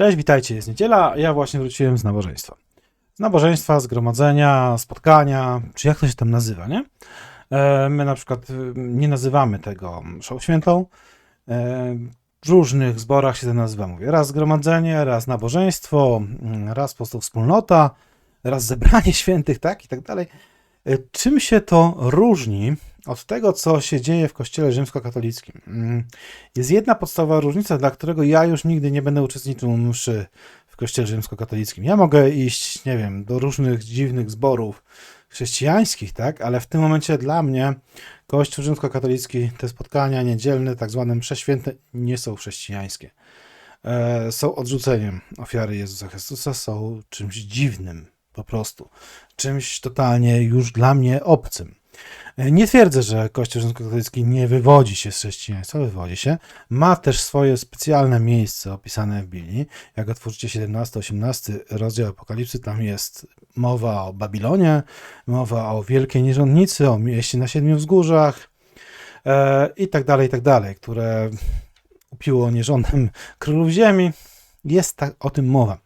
Cześć, witajcie, jest niedziela, ja właśnie wróciłem z nabożeństwa. Z nabożeństwa, zgromadzenia, spotkania, czy jak to się tam nazywa, nie? E, My na przykład y, nie nazywamy tego mszą świętą. E, W różnych zborach się to nazywa, mówię, raz zgromadzenie, raz nabożeństwo, mm, raz po prostu wspólnota, raz zebranie świętych, tak i tak dalej. E, Czym się to różni od tego, co się dzieje w kościele rzymskokatolickim? Mm, jest jedna podstawowa różnica, dla którego ja już nigdy nie będę uczestniczył mszy w kościele rzymskokatolickim. Ja mogę iść, nie wiem, do różnych dziwnych zborów chrześcijańskich, tak, ale w tym momencie dla mnie kościół rzymskokatolicki, te spotkania niedzielne, tak zwane msze święte, nie są chrześcijańskie. E, są odrzuceniem ofiary Jezusa Chrystusa, są czymś dziwnym po prostu. Czymś totalnie już dla mnie obcym. E, Nie twierdzę, że Kościół rzymskokatolicki nie wywodzi się z chrześcijaństwa, wywodzi się. Ma też swoje specjalne miejsce opisane w Biblii. Jak otworzycie 17-18 rozdział Apokalipsy, tam jest mowa o Babilonie, mowa o wielkiej nierządnicy, o mieście na siedmiu wzgórzach e, i tak dalej, i tak dalej, które upiło nierządem królów ziemi. Jest tak, o tym mowa.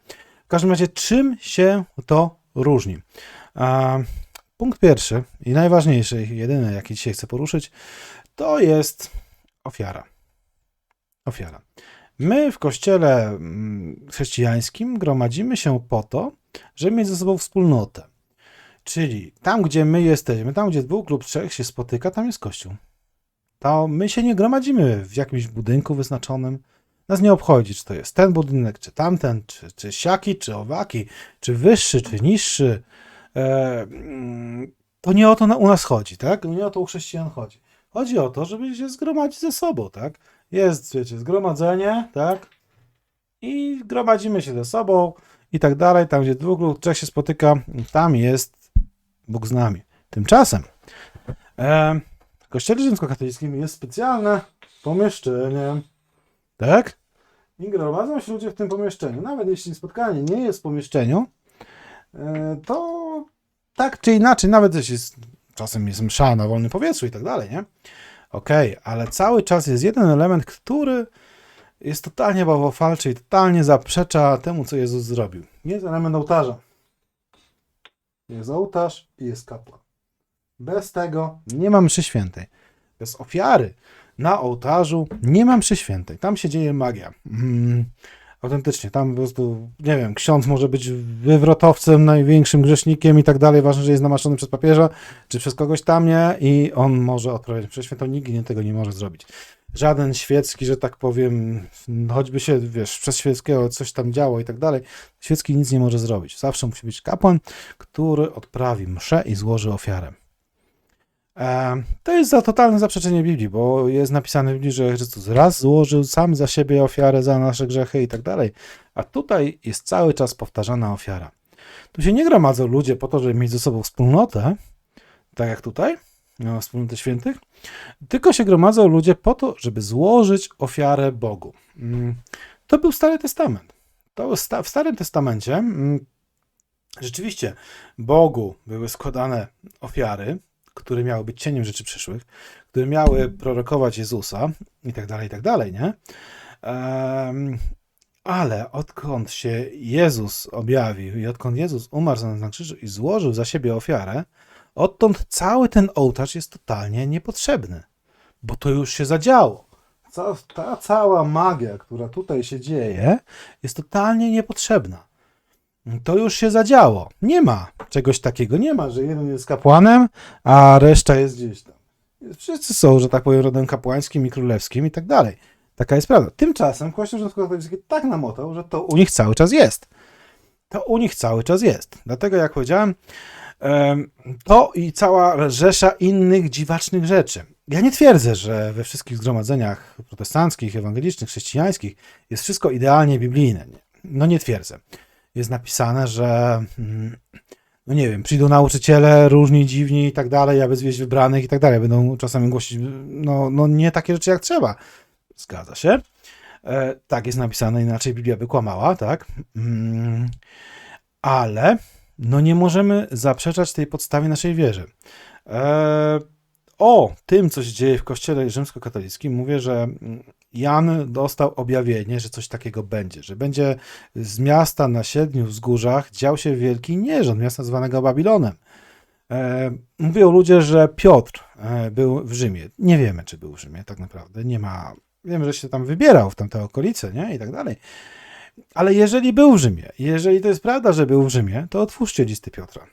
W każdym razie, czym się to różni? Punkt pierwszy i najważniejszy, jedyny, jaki dzisiaj chcę poruszyć, to jest ofiara. Ofiara. My w kościele mm, chrześcijańskim gromadzimy się po to, żeby mieć ze sobą wspólnotę. Czyli tam, gdzie my jesteśmy, tam, gdzie dwóch lub trzech się spotyka, tam jest kościół. To my się nie gromadzimy w jakimś budynku wyznaczonym. Nas nie obchodzi, czy to jest ten budynek, czy tamten, czy, czy siaki, czy owaki, czy wyższy, czy niższy. E, mm, to nie o to na, u nas chodzi, tak? Nie o to u chrześcijan chodzi. Chodzi o to, żeby się zgromadzić ze sobą, tak? Jest, wiecie, zgromadzenie, tak? I gromadzimy się ze sobą i tak dalej. Tam, gdzie dwóch lub trzech się spotyka, tam jest Bóg z nami. Tymczasem e, w kościele rzymskokatolickim jest specjalne pomieszczenie, tak? I gromadzą się ludzie w tym pomieszczeniu. Nawet jeśli spotkanie nie jest w pomieszczeniu, e, to tak czy inaczej, nawet jeśli jest, czasem jest msza na wolnym powietrzu i tak dalej, nie? Okej, ale cały czas jest jeden element, który jest totalnie bałwochwalczy i totalnie zaprzecza temu, co Jezus zrobił. Jest element ołtarza. Jest ołtarz i jest kapłan. Bez tego nie ma mszy świętej. Bez ofiary na ołtarzu nie ma mszy świętej. Tam się dzieje magia. Mm, autentycznie, tam po prostu, nie wiem, ksiądz może być wywrotowcem, największym grzesznikiem i tak dalej. Ważne, że jest namaszczony przez papieża, czy przez kogoś tam, nie? I on może odprawiać mszę świętą. Nikt nie tego nie może zrobić. Żaden świecki, że tak powiem, choćby się, wiesz, przez świeckiego coś tam działo i tak dalej, świecki nic nie może zrobić. Zawsze musi być kapłan, który odprawi mszę i złoży ofiarę. To jest za totalne zaprzeczenie Biblii, bo jest napisane w Biblii, że Chrystus raz złożył sam za siebie ofiarę za nasze grzechy i tak dalej. A tutaj jest cały czas powtarzana ofiara. Tu się nie gromadzą ludzie po to, żeby mieć ze sobą wspólnotę, tak jak tutaj, no, wspólnotę świętych, tylko się gromadzą ludzie po to, żeby złożyć ofiarę Bogu. Mm, To był Stary Testament. To w Starym Testamencie mm, rzeczywiście Bogu były składane ofiary, które miały być cieniem rzeczy przyszłych, które miały prorokować Jezusa i tak dalej, i tak dalej, nie? Em, ale odkąd się Jezus objawił i odkąd Jezus umarł za nas na krzyżu i złożył za siebie ofiarę, odtąd cały ten ołtarz jest totalnie niepotrzebny, bo to już się zadziało. Ca- ta cała magia, która tutaj się dzieje, jest totalnie niepotrzebna. To już się zadziało. Nie ma czegoś takiego. Nie ma, że jeden jest kapłanem, a reszta jest gdzieś tam. Wszyscy są, że tak powiem, rodem kapłańskim i królewskim i tak dalej. Taka jest prawda. Tymczasem Kościół rzymskokatolicki tak namotał, że to u nich cały czas jest. To u nich cały czas jest. Dlatego, jak powiedziałem, em, to i cała rzesza innych dziwacznych rzeczy. Ja nie twierdzę, że we wszystkich zgromadzeniach protestanckich, ewangelicznych, chrześcijańskich jest wszystko idealnie biblijne. No nie twierdzę jest napisane, że mm, no nie wiem, przyjdą nauczyciele różni, dziwni i tak dalej, aby zwieść wybranych i tak dalej. Będą czasami głosić, no, no nie takie rzeczy jak trzeba. Zgadza się. E, tak jest napisane, inaczej Biblia by kłamała, tak? Mm, ale no nie możemy zaprzeczać tej podstawie naszej wierze. E, o tym, co się dzieje w kościele rzymskokatolickim, mówię, że mm, Jan dostał objawienie, że coś takiego będzie, że będzie z miasta na siedmiu wzgórzach dział się wielki nierząd, miasta zwanego Babilonem. E, mówią ludzie, że Piotr e, był w Rzymie. Nie wiemy, czy był w Rzymie, tak naprawdę. Nie ma. Wiemy, że się tam wybierał w tamte okolice, nie? I tak dalej. Ale jeżeli był w Rzymie, jeżeli to jest prawda, że był w Rzymie, to otwórzcie listy Piotra.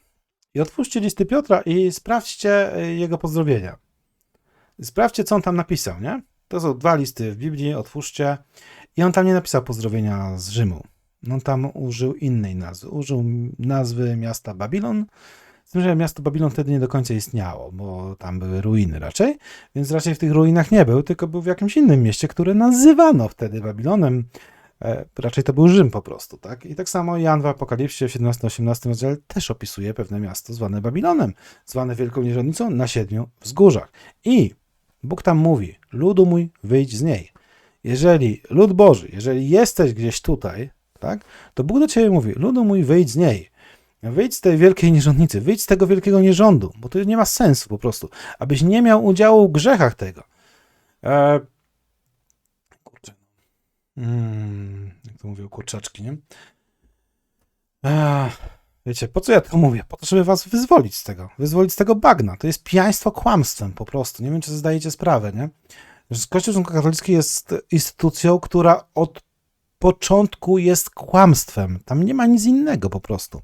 I otwórzcie listy Piotra i sprawdźcie e, jego pozdrowienia. Sprawdźcie, co on tam napisał, nie? To są dwa listy w Biblii, otwórzcie. I on tam nie napisał pozdrowienia z Rzymu. On tam użył innej nazwy. Użył nazwy miasta Babilon. Z tym, że miasto Babilon wtedy nie do końca istniało, bo tam były ruiny raczej, więc raczej w tych ruinach nie był, tylko był w jakimś innym mieście, które nazywano wtedy Babilonem. E, raczej to był Rzym po prostu, tak? I tak samo Jan w Apokalipsie w 17-18 rozdziale też opisuje pewne miasto zwane Babilonem, zwane Wielką Nierządnicą na siedmiu wzgórzach. I Bóg tam mówi, ludu mój, wyjdź z niej. Jeżeli lud Boży, jeżeli jesteś gdzieś tutaj, tak, to Bóg do ciebie mówi, ludu mój, wyjdź z niej. Wyjdź z tej wielkiej nierządnicy, wyjdź z tego wielkiego nierządu, bo to nie ma sensu po prostu, abyś nie miał udziału w grzechach tego. E... Kurczę. Mm, jak to mówią kurczaczki, nie? E... Wiecie, po co ja to mówię? Po to, żeby was wyzwolić z tego, wyzwolić z tego bagna. To jest pijaństwo kłamstwem po prostu. Nie wiem, czy zdajecie sprawę, nie? Kościół Rzymskokatolicki jest instytucją, która od początku jest kłamstwem. Tam nie ma nic innego po prostu.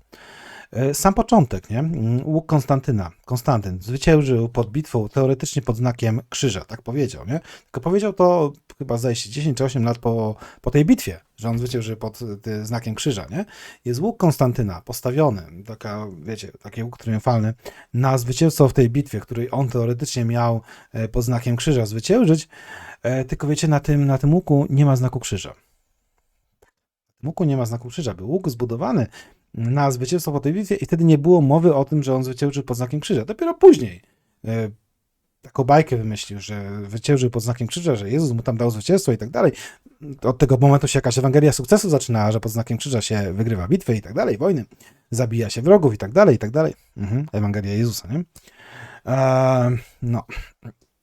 E, Sam początek, nie? Łuk Konstantyna. Konstantyn zwyciężył pod bitwą teoretycznie pod znakiem krzyża, tak powiedział, nie? Tylko powiedział to chyba zdaje się 10 czy 8 lat po, po tej bitwie, że on zwyciężył pod y, znakiem krzyża, nie? Jest łuk Konstantyna postawiony, taka, wiecie, taki łuk triumfalny, na zwycięstwo w tej bitwie, której on teoretycznie miał e, pod znakiem krzyża zwyciężyć, e, tylko wiecie, na tym, na tym łuku nie ma znaku krzyża. W łuku nie ma znaku krzyża, był łuk zbudowany na zwycięstwo po tej bitwie i wtedy nie było mowy o tym, że on zwyciężył pod znakiem krzyża. Dopiero później e, taką bajkę wymyślił, że zwyciężył pod znakiem krzyża, że Jezus mu tam dał zwycięstwo i tak dalej. Od tego momentu się jakaś Ewangelia sukcesu zaczynała, że pod znakiem krzyża się wygrywa bitwy i tak dalej, wojny, zabija się wrogów i tak dalej, i tak dalej. Mhm, Ewangelia Jezusa, nie? Eee, no.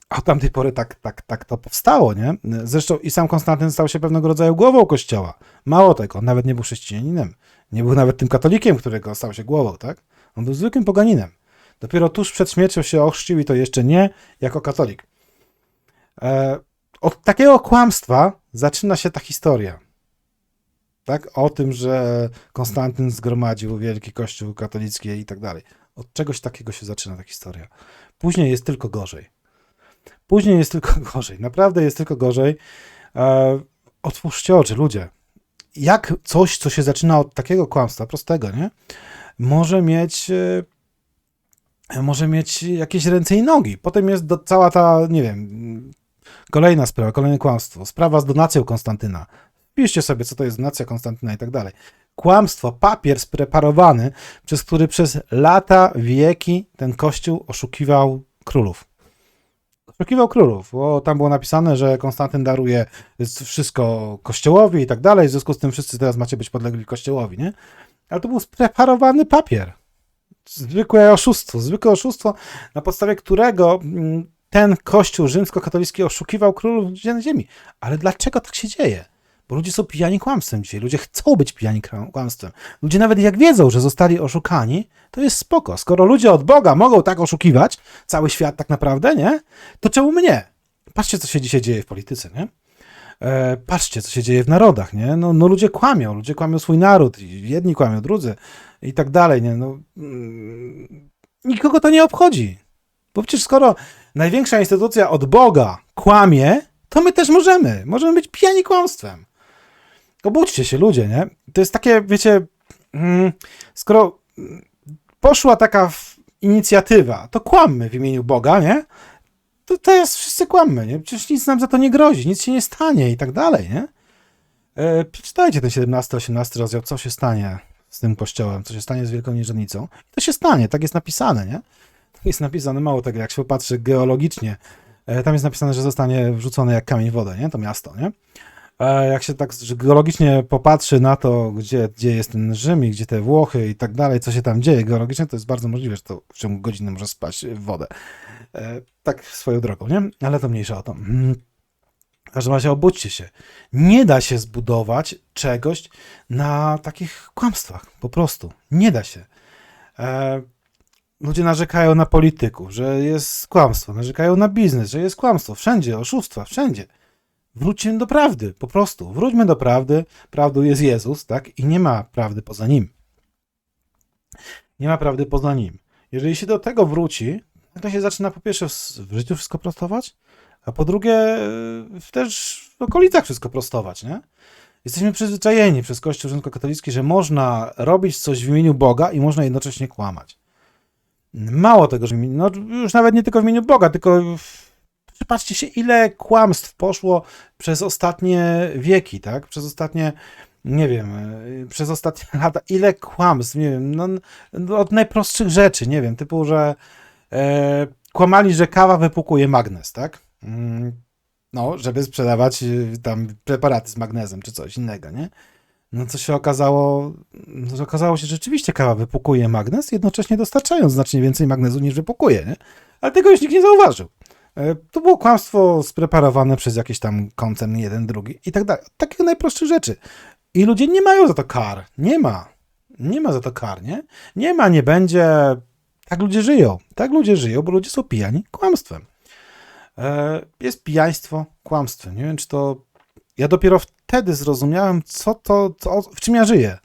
Od tamtej pory tak, tak, tak to powstało, nie? Zresztą i sam Konstantyn stał się pewnego rodzaju głową kościoła. Mało tego, on nawet nie był chrześcijaninem. Nie był nawet tym katolikiem, którego stał się głową, tak? On był zwykłym poganinem. Dopiero tuż przed śmiercią się ochrzcił i to jeszcze nie jako katolik. E, od takiego kłamstwa zaczyna się ta historia. Tak? O tym, że Konstantyn zgromadził wielki kościół katolicki i tak dalej. Od czegoś takiego się zaczyna ta historia. Później jest tylko gorzej. Później jest tylko gorzej. Naprawdę jest tylko gorzej. E, otwórzcie oczy, ludzie. Jak coś, co się zaczyna od takiego kłamstwa, prostego, nie? Może mieć e, może mieć jakieś ręce i nogi. Potem jest do, cała ta, nie wiem, kolejna sprawa, kolejne kłamstwo. Sprawa z donacją Konstantyna. Piszcie sobie, co to jest donacja Konstantyna i tak dalej. Kłamstwo, papier spreparowany, przez który przez lata, wieki ten kościół oszukiwał królów. Oszukiwał królów, bo tam było napisane, że Konstantyn daruje wszystko kościołowi i tak dalej, w związku z tym wszyscy teraz macie być podlegli kościołowi, nie? Ale to był spreparowany papier zwykłe oszustwo, zwykłe oszustwo, na podstawie którego mm, ten kościół rzymskokatolicki oszukiwał królów ziemi. Ale dlaczego tak się dzieje? Bo ludzie są pijani kłamstwem dzisiaj. Ludzie chcą być pijani kłamstwem. Ludzie nawet jak wiedzą, że zostali oszukani, to jest spoko. Skoro ludzie od Boga mogą tak oszukiwać, cały świat tak naprawdę, nie? To czemu mnie? Patrzcie, co się dzisiaj dzieje w polityce, nie? E, patrzcie, co się dzieje w narodach, nie? No, no ludzie kłamią, ludzie kłamią swój naród. Jedni kłamią, drudzy i tak dalej, nie? No, mm, nikogo to nie obchodzi. Bo przecież skoro największa instytucja od Boga kłamie, to my też możemy. Możemy być pijani kłamstwem. Obudźcie się, ludzie, nie? To jest takie, wiecie, mm, skoro poszła taka inicjatywa, to kłammy w imieniu Boga, nie? To teraz wszyscy kłammy, nie? Przecież nic nam za to nie grozi, nic się nie stanie i tak dalej, nie? E, przeczytajcie ten 17-18 rozdział, co się stanie z tym kościołem, co się stanie z Wielką Nierządnicą. I to się stanie, tak jest napisane, nie? Tak jest napisane, mało tego, jak się popatrzy geologicznie, e, tam jest napisane, że zostanie wrzucone jak kamień w wodę, nie? To miasto, nie? Jak się tak geologicznie popatrzy na to, gdzie, gdzie jest ten Rzym i gdzie te Włochy i tak dalej, co się tam dzieje geologicznie, to jest bardzo możliwe, że to w ciągu godziny może spaść w wodę. E, tak swoją drogą, nie? Ale to mniejsza o to. Mm. W każdym razie obudźcie się. Nie da się zbudować czegoś na takich kłamstwach. Po prostu. Nie da się. E, ludzie narzekają na polityków, że jest kłamstwo. Narzekają na biznes, że jest kłamstwo. Wszędzie, oszustwa, wszędzie. Wróćmy do prawdy, po prostu. Wróćmy do prawdy. Prawdą jest Jezus, tak? I nie ma prawdy poza nim. Nie ma prawdy poza nim. Jeżeli się do tego wróci, to się zaczyna po pierwsze w życiu wszystko prostować, a po drugie też w okolicach wszystko prostować, nie? Jesteśmy przyzwyczajeni przez Kościół rzymskokatolicki, że można robić coś w imieniu Boga i można jednocześnie kłamać. Mało tego, że no już nawet nie tylko w imieniu Boga, tylko w- przypatrzcie się, ile kłamstw poszło przez ostatnie wieki, tak? Przez ostatnie, nie wiem, y, przez ostatnie lata, ile kłamstw, nie wiem, no, no, od najprostszych rzeczy, nie wiem, typu, że e, kłamali, że kawa wypukuje magnez, tak? Mm, No, żeby sprzedawać y, tam preparaty z magnezem czy coś innego, nie? No co się okazało, no, okazało się, że rzeczywiście kawa wypukuje magnez, jednocześnie dostarczając znacznie więcej magnezu niż wypukuje, nie? Ale tego już nikt nie zauważył. E, To było kłamstwo spreparowane przez jakiś tam koncern, jeden, drugi i tak dalej. Takich najprostszych rzeczy. I ludzie nie mają za to kar. Nie ma. Nie ma za to kar, nie? Nie ma, nie będzie. Tak ludzie żyją. Tak ludzie żyją, bo ludzie są pijani kłamstwem. E, Jest pijaństwo kłamstwem. Nie wiem, czy to. Ja dopiero wtedy zrozumiałem, co to, co, w czym ja żyję.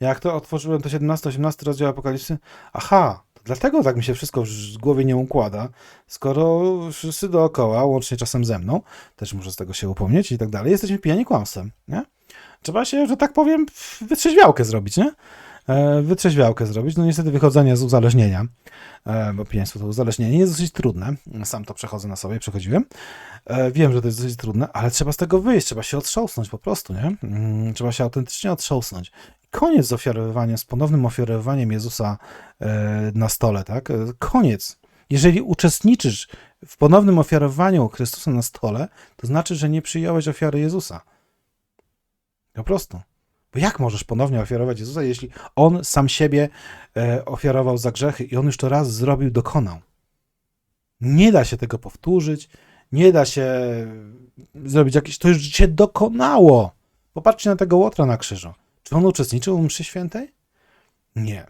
Jak to otworzyłem to 17-18 rozdział Apokalipsy. Aha, dlatego tak mi się wszystko w głowie nie układa, skoro wszyscy dookoła, łącznie czasem ze mną, też muszę z tego się upomnieć i tak dalej, jesteśmy pijani kłamstwem, nie? Trzeba się, że tak powiem, wytrzeźwiałkę zrobić, nie? E, Wytrzeźwiałkę zrobić. No niestety wychodzenie z uzależnienia, e, bo pijaństwo to uzależnienie jest dosyć trudne. Sam to przechodzę na sobie, przechodziłem. E, Wiem, że to jest dosyć trudne, ale trzeba z tego wyjść, trzeba się otrząsnąć po prostu, nie? Mm, Trzeba się autentycznie otrząsnąć. Koniec z ofiarowywaniem, z ponownym ofiarowywaniem Jezusa na stole, tak? Koniec. Jeżeli uczestniczysz w ponownym ofiarowaniu Chrystusa na stole, to znaczy, że nie przyjąłeś ofiary Jezusa. Po prostu. Bo jak możesz ponownie ofiarować Jezusa, jeśli On sam siebie e, ofiarował za grzechy i On już to raz zrobił, dokonał? Nie da się tego powtórzyć, nie da się zrobić jakieś... To już się dokonało. Popatrzcie na tego Łotra na krzyżu. Czy on uczestniczył w mszy świętej? Nie.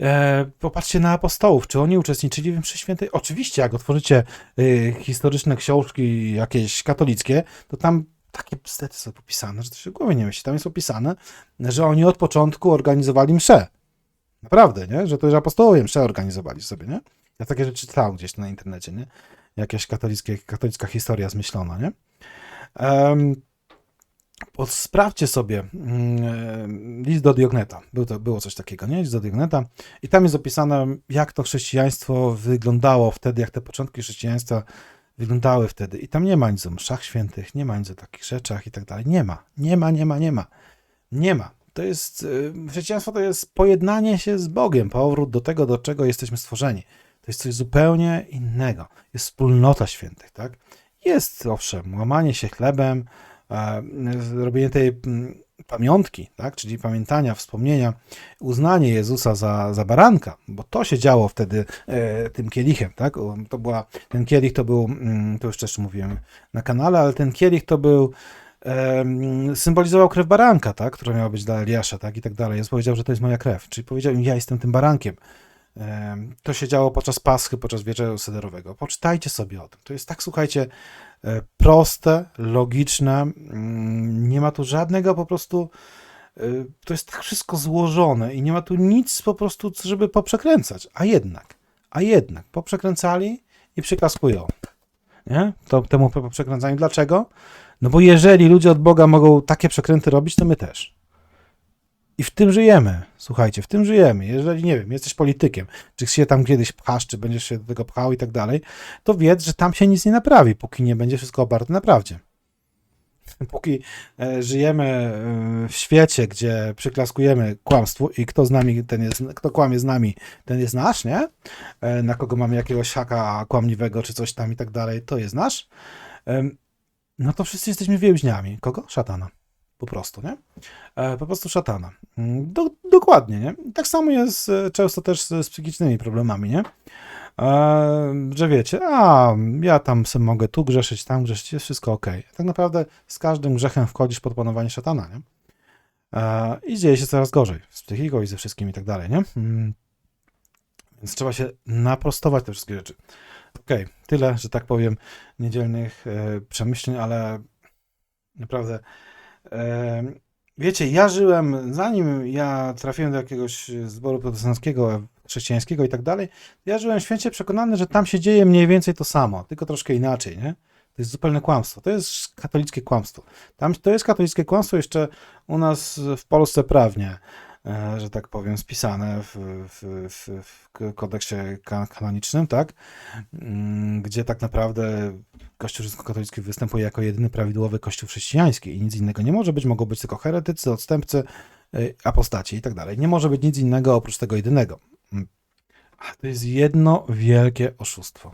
E, popatrzcie na apostołów. Czy oni uczestniczyli w mszy świętej? Oczywiście, jak otworzycie y, historyczne książki jakieś katolickie, to tam takie bzdety są popisane, że to się w głowie nie mieści. Tam jest opisane, że oni od początku organizowali mszę. Naprawdę, nie? Że to już apostołowie mszę organizowali sobie, nie? Ja takie rzeczy czytałem gdzieś na internecie, nie? Jakaś katolickie, katolicka historia zmyślona, nie? Pod- sprawdźcie sobie mm, list do Diogneta. Był to, było coś takiego, nie? List do Diogneta. I tam jest opisane, jak to chrześcijaństwo wyglądało wtedy, jak te początki chrześcijaństwa wyglądały wtedy. I tam nie ma nic o mszach świętych, nie ma nic o takich rzeczach i tak dalej. Nie ma, nie ma, nie ma, nie ma. Nie ma. To jest, y, chrześcijaństwo to jest pojednanie się z Bogiem, powrót do tego, do czego jesteśmy stworzeni. To jest coś zupełnie innego. Jest wspólnota świętych, tak? Jest, owszem, łamanie się chlebem, e, robienie tej mm, pamiątki, tak? czyli pamiętania, wspomnienia, uznanie Jezusa za, za baranka, bo to się działo wtedy e, tym kielichem. Tak? To była, ten kielich to był, mm, to już też mówiłem na kanale, ale ten kielich to był em, symbolizował krew baranka, tak? która miała być dla Eliasza tak? i tak dalej. Jezus powiedział, że to jest moja krew, czyli powiedział im, ja jestem tym barankiem. Em, To się działo podczas Paschy, podczas wieczeru sederowego. Poczytajcie sobie o tym. To jest tak, słuchajcie, e, proste, logiczne. mm, Nie ma tu żadnego po prostu. e, To jest tak wszystko złożone i nie ma tu nic po prostu, żeby poprzekręcać. A jednak, a jednak, poprzekręcali i przyklaskują. Nie? To temu poprzekręcaniu. Dlaczego? No bo jeżeli ludzie od Boga mogą takie przekręty robić, to my też. I w tym żyjemy. Słuchajcie, w tym żyjemy. Jeżeli, nie wiem, jesteś politykiem, czy się tam kiedyś pchasz, czy będziesz się do tego pchał i tak dalej, to wiedz, że tam się nic nie naprawi, póki nie będzie wszystko oparte na prawdzie. Póki e, żyjemy e, w świecie, gdzie przyklaskujemy kłamstwu i kto z nami, ten jest, kto kłamie z nami, ten jest nasz, nie? E, na kogo mamy jakiegoś haka kłamliwego, czy coś tam i tak dalej, to jest nasz. Em, no to wszyscy jesteśmy więźniami. Kogo? Szatana. Po prostu, nie? E, po prostu szatana. Mm, Do, dokładnie, nie? Tak samo jest e, często też z, z psychicznymi problemami, nie? e, że wiecie, a ja tam sobie mogę tu grzeszyć, tam grzeszyć, jest wszystko ok. Tak naprawdę z każdym grzechem wchodzisz pod panowanie szatana, nie? I dzieje się coraz gorzej z psychiką i ze wszystkim i tak dalej, nie? Mm. Więc trzeba się naprostować te wszystkie rzeczy. Okej, tyle, że tak powiem, niedzielnych przemyśleń, ale naprawdę. Wiecie, ja żyłem, zanim ja trafiłem do jakiegoś zboru protestanckiego, chrześcijańskiego i tak dalej, ja żyłem święcie przekonany, że tam się dzieje mniej więcej to samo, tylko troszkę inaczej, nie? To jest zupełne kłamstwo. To jest katolickie kłamstwo. Tam to jest katolickie kłamstwo jeszcze u nas w Polsce prawnie, że tak powiem, spisane w, w, w, w kodeksie ka- kanonicznym, tak? Mm, Gdzie tak naprawdę Kościół rzymskokatolicki występuje jako jedyny prawidłowy kościół chrześcijański i nic innego nie może być. Mogą być tylko heretycy, odstępcy, y, apostaci i tak dalej. Nie może być nic innego oprócz tego jedynego. Mm. A to jest jedno wielkie oszustwo.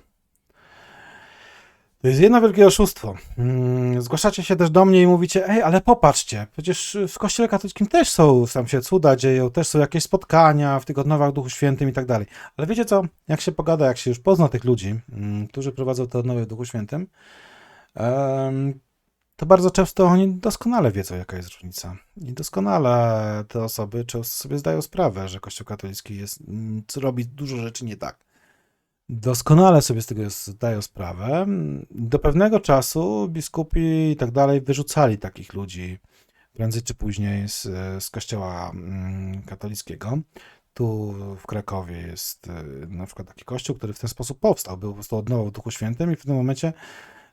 To jest jedno wielkie oszustwo. Mm, Zgłaszacie się też do mnie i mówicie, ej, ale popatrzcie, przecież w Kościele katolickim też są, tam się cuda dzieją, też są jakieś spotkania w tygodniowach Duchu Świętym i tak dalej. Ale wiecie co, jak się pogada, jak się już pozna tych ludzi, mm, którzy prowadzą te odnowy w Duchu Świętym, to bardzo często oni doskonale wiedzą, jaka jest różnica. I doskonale te osoby często sobie zdają sprawę, że Kościół katolicki jest, mm, robi dużo rzeczy nie tak. Doskonale sobie z tego zdają sprawę. Do pewnego czasu biskupi i tak dalej wyrzucali takich ludzi prędzej czy później z, z kościoła mm, katolickiego. Tu w Krakowie jest e, na przykład taki kościół, który w ten sposób powstał. Był po prostu odnową w Duchu Świętym i w tym momencie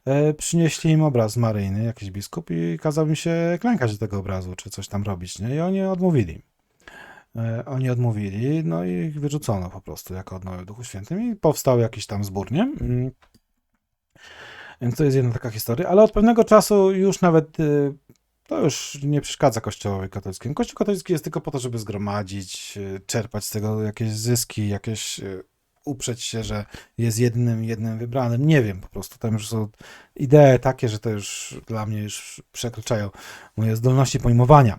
e, przynieśli im obraz maryjny, jakiś biskup i kazał mi się klękać do tego obrazu, czy coś tam robić, nie? I oni odmówili. E, Oni odmówili, no i ich wyrzucono po prostu jako odnowę w Duchu Świętym i powstał jakiś tam zbór, nie? Mm. Więc to jest jedna taka historia, ale od pewnego czasu już nawet y, to już nie przeszkadza Kościołowi katolickiemu. Kościół katolicki jest tylko po to, żeby zgromadzić, y, czerpać z tego jakieś zyski, jakieś y, uprzeć się, że jest jednym, jednym wybranym. Nie wiem, po prostu tam już są idee takie, że to już dla mnie już przekraczają moje zdolności pojmowania.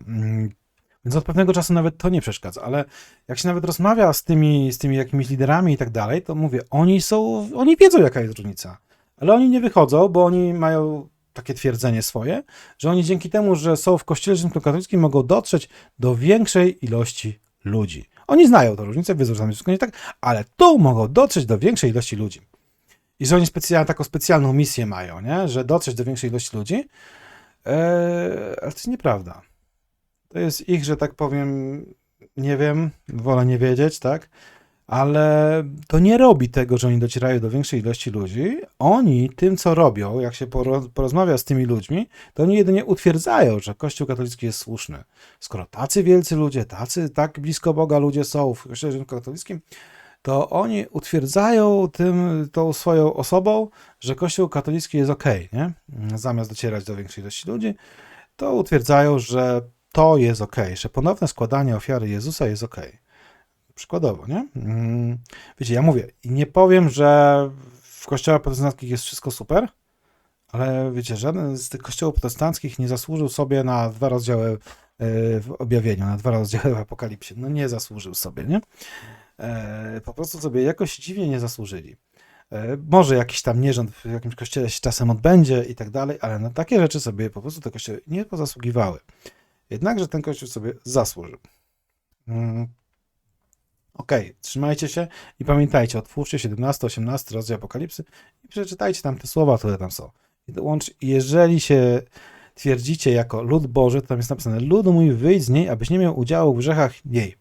Więc od pewnego czasu nawet to nie przeszkadza, ale jak się nawet rozmawia z tymi, z tymi jakimiś liderami i tak dalej, to mówię, oni są, oni wiedzą jaka jest różnica, ale oni nie wychodzą, bo oni mają takie twierdzenie swoje, że oni dzięki temu, że są w kościele rzymskokatolickim mogą dotrzeć do większej ilości ludzi. Oni znają tę różnicę, wiedzą, że tam jest wszystko nie tak, ale tu mogą dotrzeć do większej ilości ludzi. I że oni specjalnie, taką specjalną misję mają, nie? że dotrzeć do większej ilości ludzi, eee, ale to jest nieprawda. To jest ich, że tak powiem, nie wiem, wolę nie wiedzieć, tak? Ale to nie robi tego, że oni docierają do większej ilości ludzi. Oni tym, co robią, jak się poro- porozmawia z tymi ludźmi, to oni jedynie utwierdzają, że Kościół katolicki jest słuszny. Skoro tacy wielcy ludzie, tacy tak blisko Boga ludzie są w Kościele rzymskokatolickim, to oni utwierdzają tym, tą swoją osobą, że Kościół katolicki jest ok, nie? Zamiast docierać do większej ilości ludzi, to utwierdzają, że to jest ok, że ponowne składanie ofiary Jezusa jest ok. Przykładowo, nie? Mm, Wiecie, ja mówię, i nie powiem, że w kościołach protestanckich jest wszystko super, ale wiecie, żaden z tych kościołów protestanckich nie zasłużył sobie na dwa rozdziały e, w objawieniu, na dwa rozdziały w Apokalipsie. No nie zasłużył sobie, nie? E, Po prostu sobie jakoś dziwnie nie zasłużyli. E, Może jakiś tam nierząd w jakimś kościele się czasem odbędzie i tak dalej, ale na takie rzeczy sobie po prostu te kościoły nie pozasługiwały. Jednakże ten kościół sobie zasłużył. Mm. Okej, trzymajcie się i pamiętajcie, otwórzcie 17-18 rozdział Apokalipsy i przeczytajcie tam te słowa, które tam są. Jeżeli się twierdzicie jako lud Boży, to tam jest napisane, lud mój wyjdź z niej, abyś nie miał udziału w grzechach jej.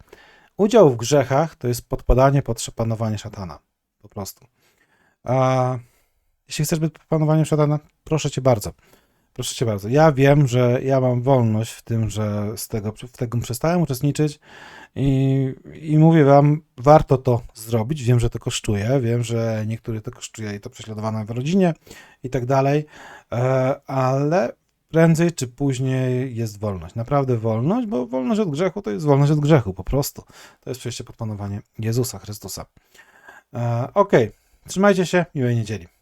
Udział w grzechach to jest podpadanie pod panowanie szatana. Po prostu. A jeśli chcesz być panowaniem szatana, proszę cię bardzo. Proszę cię bardzo. Ja wiem, że ja mam wolność w tym, że z tego, w tego przestałem uczestniczyć i, i mówię wam, warto to zrobić. Wiem, że to kosztuje, wiem, że niektórych to kosztuje i to prześladowane w rodzinie i tak dalej, e, ale prędzej czy później jest wolność. Naprawdę wolność, bo wolność od grzechu to jest wolność od grzechu, po prostu. To jest przejście pod panowanie Jezusa Chrystusa. E, Okej, trzymajcie się, miłej niedzieli.